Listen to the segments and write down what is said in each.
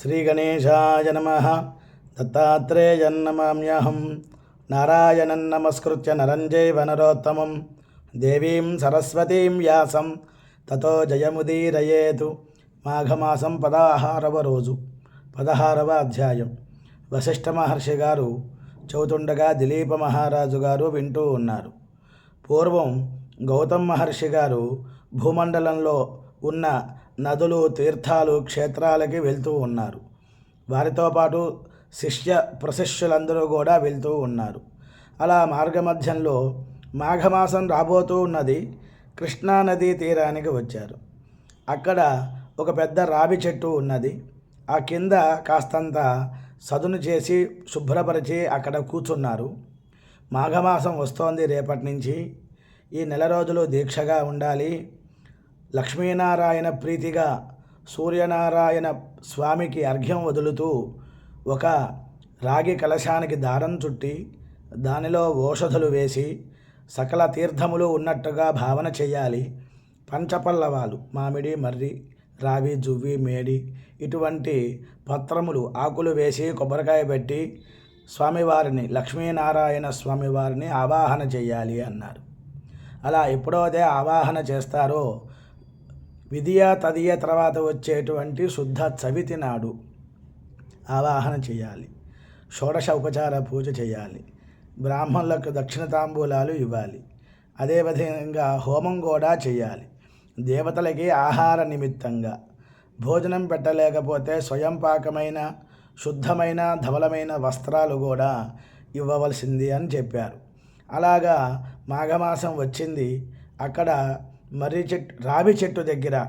శ్రీగణేశాయ నమ దత్తాత్రేయన్నమామ్యహం నారాయణం నమస్కృత్య నరంజైవ నరోత్తమం దేవీం సరస్వతీం వ్యాసం తతో జయముదీరయేతు మాఘమాసం పదహారవ రోజు పదహారవ అధ్యాయం వశిష్ఠ మహర్షి గారు చౌతుండగా దిలీప మహారాజు గారు వింటూ ఉన్నారు. పూర్వం గౌతమ్ మహర్షి గారు భూమండలంలో ఉన్న నదులు తీర్థాలు క్షేత్రాలకి వెళ్తూ ఉన్నారు. వారితో పాటు శిష్య ప్రశిష్యులందరూ కూడా వెళ్తూ ఉన్నారు. అలా మార్గమధ్యంలో మాఘమాసం రాబోతూ ఉన్నది కృష్ణానదీ తీరానికి వచ్చారు. అక్కడ ఒక పెద్ద రావి చెట్టు ఉన్నది. ఆ కింద కాస్తంత సదును చేసి శుభ్రపరిచి అక్కడ కూర్చున్నారు. మాఘమాసం వస్తోంది రేపటి నుంచి. ఈ నెల రోజులు దీక్షగా ఉండాలి. లక్ష్మీనారాయణ ప్రీతిగా సూర్యనారాయణ స్వామికి అర్ఘ్యం వదులుతూ ఒక రాగి కలశానికి దారం చుట్టి దానిలో ఓషధులు వేసి సకల తీర్థములు ఉన్నట్టుగా భావన చేయాలి. పంచపల్లవాలు మామిడి మర్రి రావి జువ్వి మేడి ఇటువంటి పత్రములు ఆకులు వేసి కొబ్బరికాయ పెట్టి స్వామివారిని లక్ష్మీనారాయణ స్వామివారిని ఆవాహన చేయాలి అన్నారు. అలా ఎప్పుడైతే ఆవాహన చేస్తారో విధియ తదియ తర్వాత వచ్చేటువంటి శుద్ధ చవితి నాడు ఆవాహన చేయాలి. షోడశ ఉపచార పూజ చేయాలి. బ్రాహ్మణులకు దక్షిణ తాంబూలాలు ఇవ్వాలి అదేవిధంగా హోమం కూడా చేయాలి. దేవతలకి ఆహార నిమిత్తంగా భోజనం పెట్టలేకపోతే స్వయం పాకమైన శుద్ధమైన ధవలమైన వస్త్రాలు కూడా ఇవ్వవలసింది అని చెప్పారు. అలాగా మాఘమాసం వచ్చింది. అక్కడ మర్రి చెట్టు రావి చెట్టు దగ్గర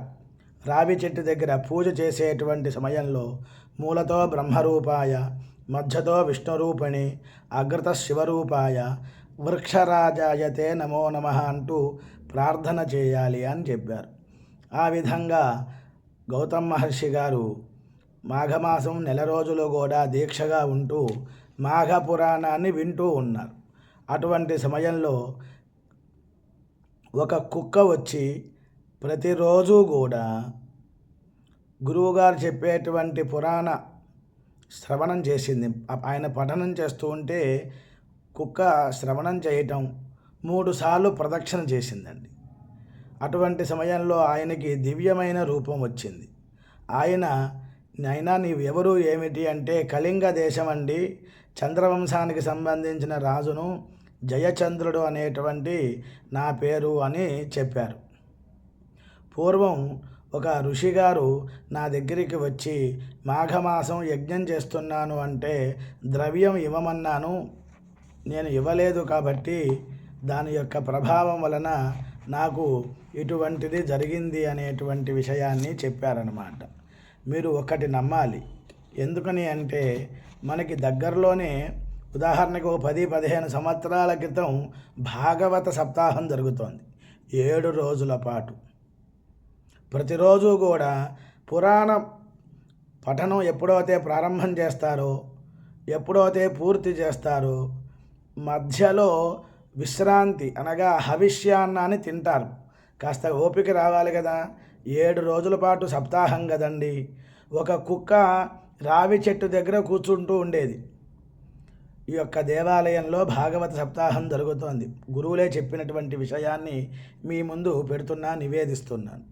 రావి చెట్టు దగ్గర పూజ చేసేటువంటి సమయంలో మూలతో బ్రహ్మరూపాయ మధ్యతో విష్ణురూపిణి అగ్రత శివరూపాయ వృక్షరాజాయతే నమో నమ అంటూ ప్రార్థన చేయాలి అని చెప్పారు. ఆ విధంగా గౌతమ్ మహర్షి గారు మాఘమాసం నెల రోజులు కూడా దీక్షగా ఉంటూ మాఘ పురాణాన్ని వింటూ ఉన్నారు. అటువంటి సమయంలో ఒక కుక్క వచ్చి ప్రతిరోజు కూడా గురువుగారు చెప్పేటువంటి పురాణ శ్రవణం చేసింది. ఆయన పఠనం చేస్తూ ఉంటే కుక్క శ్రవణం చేయటం మూడుసార్లు ప్రదక్షిణ చేసిందండి. అటువంటి సమయంలో ఆయనకి దివ్యమైన రూపం వచ్చింది. ఆయన అయినా నీవెవరు ఎవరు ఏమిటి అంటే కళింగ దేశం అండి. చంద్రవంశానికి సంబంధించిన రాజును జయచంద్రుడు అనేటువంటి నా పేరు అని చెప్పారు. పూర్వం ఒక ఋషిగారు నా దగ్గరికి వచ్చి మాఘమాసం యజ్ఞం చేస్తున్నాను అంటే ద్రవ్యం ఇవ్వమన్నాను. నేను ఇవ్వలేదు కాబట్టి దాని యొక్క ప్రభావం వలన నాకు ఇటువంటిది జరిగింది అనేటువంటి విషయాన్ని చెప్పారనమాట మీరు ఒకటి నమ్మాలి. ఎందుకని అంటే మనకి దగ్గరలోనే ఉదాహరణకు పది పదిహేను సంవత్సరాల క్రితం భాగవత సప్తాహం జరుగుతోంది. ఏడు రోజుల పాటు. ప్రతిరోజు కూడా పురాణ పఠనం ఎప్పుడైతే ప్రారంభం చేస్తారో ఎప్పుడైతే పూర్తి చేస్తారో మధ్యలో విశ్రాంతి అనగా హవిష్యాన్నాన్ని తింటారు. కాస్త ఓపిక రావాలి కదా. ఏడు రోజుల పాటు సప్తాహం కదండి. ఒక కుక్క రావి చెట్టు దగ్గర కూర్చుంటూ ఉండేది. ఈ యొక్క దేవాలయంలో భాగవత సప్తాహం జరుగుతోంది. గురువులే చెప్పినటువంటి విషయాన్ని మీ ముందు పెడుతున్నా నివేదిస్తున్నాను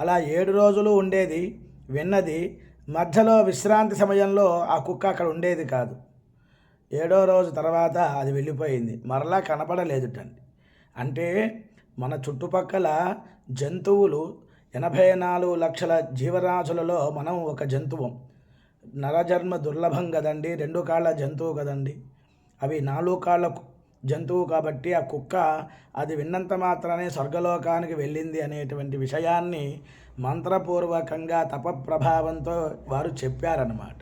అలా ఏడు రోజులు ఉండేది విన్నది మధ్యలో విశ్రాంతి సమయంలో ఆ కుక్క అక్కడ ఉండేది కాదు. ఏడో రోజు తర్వాత అది వెళ్ళిపోయింది. మరలా కనపడలేదుటండి. అంటే మన చుట్టుపక్కల జంతువులు ఎనభై నాలుగు లక్షల జీవరాశులలో మనం ఒక జంతువం. నరజన్మ దుర్లభం కదండి రెండు కాళ్ళ జంతువు కదండి. అవి నాలుగు కాళ్ళ జంతువు కాబట్టి ఆ కుక్క అది విన్నంత మాత్రమే స్వర్గలోకానికి వెళ్ళింది అనేటువంటి విషయాన్ని మంత్రపూర్వకంగా తపప్రభావంతో వారు చెప్పారన్నమాట.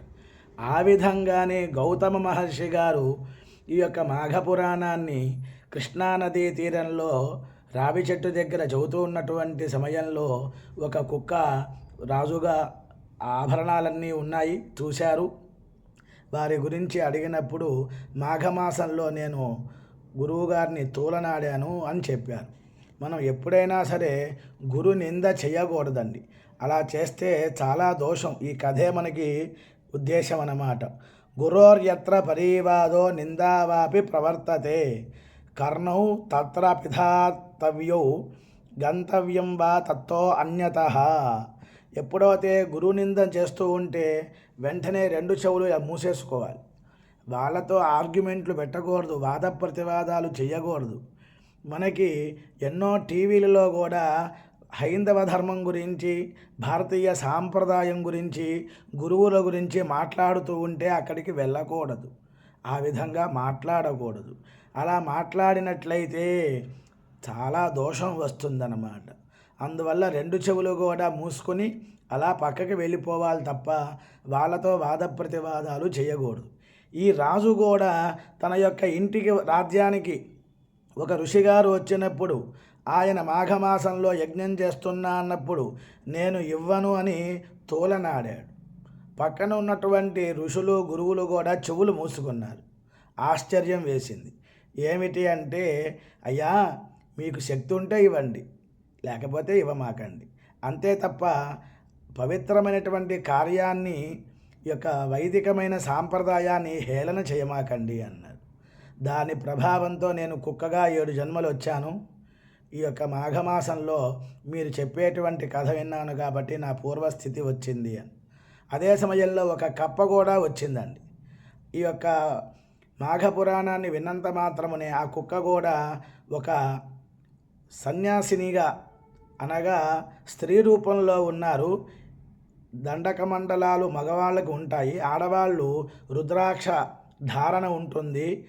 ఆ విధంగానే గౌతమ మహర్షి గారు ఈ యొక్క మాఘపురాణాన్ని కృష్ణానదీ తీరంలో రావి చెట్టు దగ్గర చదువుతూ ఉన్నటువంటి సమయంలో ఒక కుక్క రాజుగా ఆభరణాలన్నీ ఉన్నాయి చూశారు. వారి గురించి అడిగినప్పుడు మాఘమాసంలో నేను గురువుగారిని తూలనాడాను అని చెప్పారు. మనం ఎప్పుడైనా సరే గురు నింద చేయకూడదండి. అలా చేస్తే చాలా దోషం. ఈ కథే మనకి ఉద్దేశం అన్నమాట గురోర్యత్ర పరీవాదో నిందావాపి ప్రవర్తతే. కర్ణౌ తత్ర పిధాతవ్యౌ గంతవ్యం వా తత్తో అన్యత. ఎప్పుడైతే గురునిందం చేస్తూ ఉంటే వెంటనే రెండు చెవులు మూసేసుకోవాలి. వాళ్ళతో ఆర్గ్యుమెంట్లు పెట్టకూడదు వాద ప్రతివాదాలు చేయకూడదు మనకి ఎన్నో టీవీలలో కూడా హైందవ ధర్మం గురించి భారతీయ సాంప్రదాయం గురించి గురువుల గురించి మాట్లాడుతూ ఉంటే అక్కడికి వెళ్ళకూడదు. ఆ విధంగా మాట్లాడకూడదు. అలా మాట్లాడినట్లయితే చాలా దోషం వస్తుందన్నమాట. అందువల్ల రెండు చెవులు కూడా మూసుకొని అలా పక్కకి వెళ్ళిపోవాలి తప్ప వాళ్ళతో వాద ప్రతివాదాలు చేయకూడదు. ఈ రాజు కూడా తన యొక్క ఇంటికి రాజ్యానికి ఒక ఋషిగారు వచ్చినప్పుడు ఆయన మాఘమాసంలో యజ్ఞం చేస్తున్నా అన్నప్పుడు నేను ఇవ్వను అని తోలనాడాడు. పక్కన ఉన్నటువంటి ఋషులు గురువులు కూడా చెవులు మూసుకున్నారు. ఆశ్చర్యం వేసింది. ఏమిటి అంటే అయ్యా మీకు శక్తి ఉంటే ఇవ్వండి. లేకపోతే ఇవ్వమాకండి. అంతే తప్ప పవిత్రమైనటువంటి కార్యాన్ని ఈ యొక్క వైదికమైన సాంప్రదాయాన్ని హేళన చేయమాకండి అన్నారు. దాని ప్రభావంతో నేను కుక్కగా ఏడు జన్మలు వచ్చాను. ఈ యొక్క మాఘమాసంలో మీరు చెప్పేటువంటి కథ విన్నాను కాబట్టి నా పూర్వస్థితి వచ్చింది అని. అదే సమయంలో ఒక కప్ప కూడా వచ్చిందండి. ఈ యొక్క మాఘపురాణాన్ని విన్నంత మాత్రమునే ఆ కుక్క కూడా ఒక సన్యాసినిగా అనగా స్త్రీ రూపంలో ఉన్నారు. దండక మండలాలు మగవాళ్ళకు ఉంటాయి. ఆడవాళ్ళు రుద్రాక్ష ధారణ ఉంటుంది.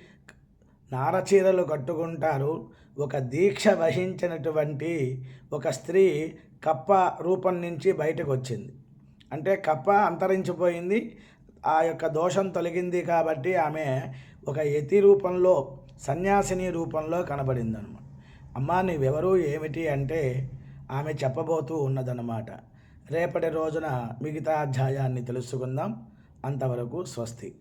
నారచీరలు కట్టుకుంటారు. ఒక దీక్ష వహించినటువంటి ఒక స్త్రీ కప్ప రూపం నుంచి బయటకు వచ్చింది అంటే కప్ప అంతరించిపోయింది. ఆ యొక్క దోషం తొలగింది కాబట్టి ఆమె ఒక యతి రూపంలో సన్యాసిని రూపంలో కనబడింది అనమాట అమ్మా నీవెవరు? ఏమిటి? అంటే ఆమె చెప్పబోతూ ఉన్నదన్నమాట. రేపటి రోజున మిగతా అధ్యాయాన్ని తెలుసుకుందాం. అంతవరకు స్వస్తి.